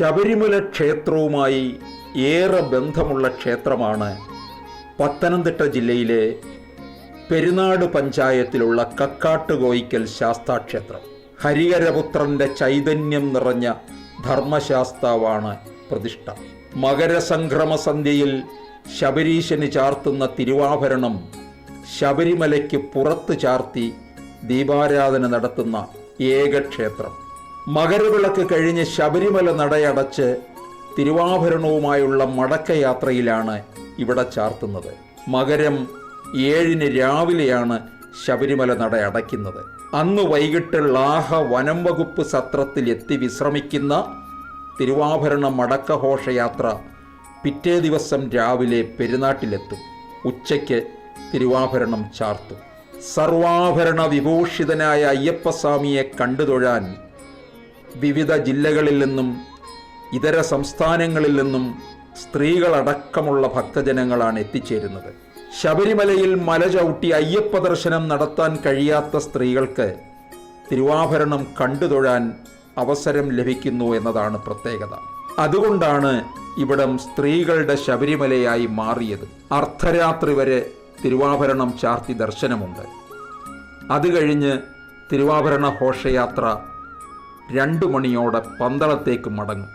ശബരിമല ക്ഷേത്രവുമായി ഏറെ ബന്ധമുള്ള ക്ഷേത്രമാണ് പത്തനംതിട്ട ജില്ലയിലെ പെരുന്നാട് പഞ്ചായത്തിലുള്ള കക്കാട്ടുകോയിക്കൽ ശാസ്താക്ഷേത്രം. ഹരിഹരപുത്രന്റെ ചൈതന്യം നിറഞ്ഞ ധർമ്മശാസ്താവാണ് പ്രതിഷ്ഠ. മകരസംക്രമ സന്ധ്യയിൽ ശബരീശന് ചാർത്തുന്ന തിരുവാഭരണം ശബരിമലയ്ക്ക് പുറത്ത് ചാർത്തി ദീപാരാധന നടത്തുന്ന ഏക ക്ഷേത്രം മകരവിളക്ക് കഴിഞ്ഞ് ശബരിമല നടയടച്ച് തിരുവാഭരണവുമായുള്ള മടക്കയാത്രയിലാണ് ഇവിടെ ചാർത്തുന്നത്. മകരം ഏഴിന് രാവിലെയാണ് ശബരിമല നട അടയ്ക്കുന്നത്. അന്ന് വൈകിട്ട് ലാഹ വനം വകുപ്പ് സത്രത്തിൽ എത്തി വിശ്രമിക്കുന്ന തിരുവാഭരണ മടക്ക ഘോഷയാത്ര പിറ്റേ ദിവസം രാവിലെ പെരുന്നാട്ടിലെത്തും. ഉച്ചയ്ക്ക് തിരുവാഭരണം ചാർത്തും. സർവാഭരണ വിഭൂഷിതനായ അയ്യപ്പസ്വാമിയെ കണ്ടുതൊഴാൻ വിവിധ ജില്ലകളിൽ നിന്നും ഇതര സംസ്ഥാനങ്ങളിൽ നിന്നും സ്ത്രീകളടക്കമുള്ള ഭക്തജനങ്ങളാണ് എത്തിച്ചേരുന്നത്. ശബരിമലയിൽ മല ചവിട്ടി അയ്യപ്പ ദർശനം നടത്താൻ കഴിയാത്ത സ്ത്രീകൾക്ക് തിരുവാഭരണം കണ്ടുതൊഴാൻ അവസരം ലഭിക്കുന്നു എന്നതാണ് പ്രത്യേകത. അതുകൊണ്ടാണ് ഇവിടം സ്ത്രീകളുടെ ശബരിമലയായി മാറിയത്. അർദ്ധരാത്രി വരെ തിരുവാഭരണം ചാർത്തി ദർശനമുണ്ട്. അത് കഴിഞ്ഞ് തിരുവാഭരണ ഘോഷയാത്ര രണ്ടു മണിയോടെ പന്തളത്തേക്ക് മടങ്ങും.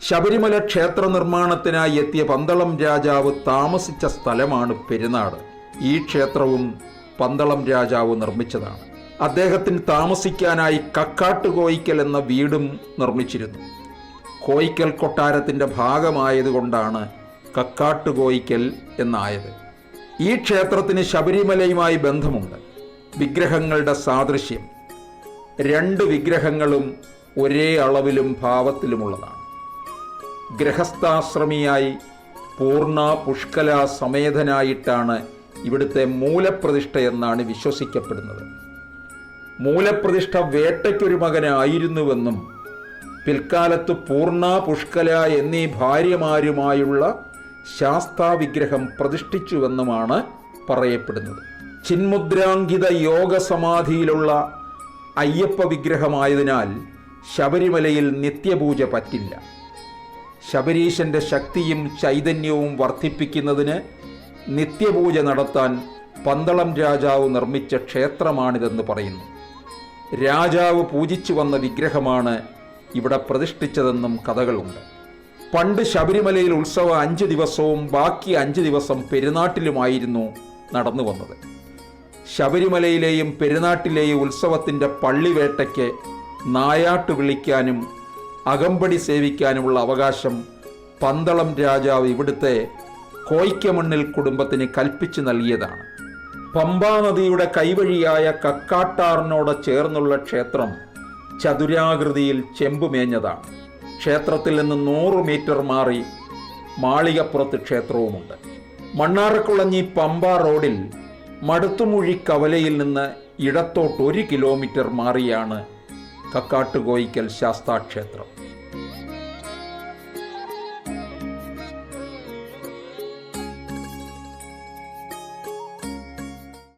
ശബരിമല ക്ഷേത്ര നിർമ്മാണത്തിനായി എത്തിയ പന്തളം രാജാവ് താമസിച്ച സ്ഥലമാണ് പെരുന്നാട്. ഈ ക്ഷേത്രവും പന്തളം രാജാവ് നിർമ്മിച്ചതാണ്. അദ്ദേഹത്തിന് താമസിക്കാനായി കക്കാട്ട് കോയിക്കൽ എന്ന വീടും നിർമ്മിച്ചിരുന്നു. കോയിക്കൽ കൊട്ടാരത്തിന്റെ ഭാഗമായതുകൊണ്ടാണ് കക്കാട്ട് കോയിക്കൽ എന്നായത്. ഈ ക്ഷേത്രത്തിന് ശബരിമലയുമായി ബന്ധമുണ്ട്. വിഗ്രഹങ്ങളുടെ സാദൃശ്യം. രണ്ട് വിഗ്രഹങ്ങളും ഒരേ അളവിലും ഭാവത്തിലുമുള്ളതാണ്. ഗ്രഹസ്ഥാശ്രമിയായി പൂർണ പുഷ്കല സമേതനായിട്ടാണ് ഇവിടുത്തെ മൂലപ്രതിഷ്ഠ എന്നാണ് വിശ്വസിക്കപ്പെടുന്നത്. മൂലപ്രതിഷ്ഠ വേട്ടയ്ക്കൊരു മകനായിരുന്നുവെന്നും പിൽക്കാലത്ത് പൂർണ പുഷ്കല എന്നീ ഭാര്യമാരുമായുള്ള ശാസ്താവിഗ്രഹം പ്രതിഷ്ഠിച്ചുവെന്നുമാണ് പറയപ്പെടുന്നത്. ചിന്മുദ്രാങ്കിത യോഗസമാധിയിലുള്ള അയ്യപ്പ വിഗ്രഹമായതിനാൽ ശബരിമലയിൽ നിത്യപൂജ പറ്റില്ല. ശബരീശന്റെ ശക്തിയും ചൈതന്യവും വർദ്ധിപ്പിക്കുന്നതിന് നിത്യപൂജ നടത്താൻ പന്തളം രാജാവ് നിർമ്മിച്ച ക്ഷേത്രമാണിതെന്ന് പറയുന്നു. രാജാവ് പൂജിച്ചു വന്ന വിഗ്രഹമാണ് ഇവിടെ പ്രതിഷ്ഠിച്ചതെന്നും കഥകളുണ്ട്. പണ്ട് ശബരിമലയിൽ ഉത്സവം അഞ്ച് ദിവസവും ബാക്കി അഞ്ച് ദിവസം പെരുന്നാട്ടിലുമായിരുന്നു നടന്നു വന്നത് ശബരിമലയിലെയും പെരുന്നാട്ടിലെയും ഉത്സവത്തിന്റെ പള്ളിവേട്ടയ്ക്ക് നായാട്ട് വിളിക്കാനും അകമ്പടി സേവിക്കാനുമുള്ള അവകാശം പന്തളം രാജാവ് ഇവിടുത്തെ കോയ്ക്കമണ്ണിൽ കുടുംബത്തിന് കൽപ്പിച്ചു നൽകിയതാണ്. പമ്പാ നദിയുടെ കൈവഴിയായ കക്കാട്ടാറിനോട് ചേർന്നുള്ള ക്ഷേത്രം ചതുരാകൃതിയിൽ ചെമ്പുമേഞ്ഞതാണ്. ക്ഷേത്രത്തിൽ നിന്ന് നൂറ് മീറ്റർ മാറി മാളികപ്പുറത്ത് ക്ഷേത്രവുമുണ്ട്. മണ്ണാറക്കുളഞ്ഞി പമ്പ റോഡിൽ മടുത്തുമുഴി കവലയിൽ നിന്ന് ഇടത്തോട്ട് ഒരു കിലോമീറ്റർ മാറിയാണ് കക്കാട്ടുകോയിക്കൽ ശാസ്താക്ഷേത്രം.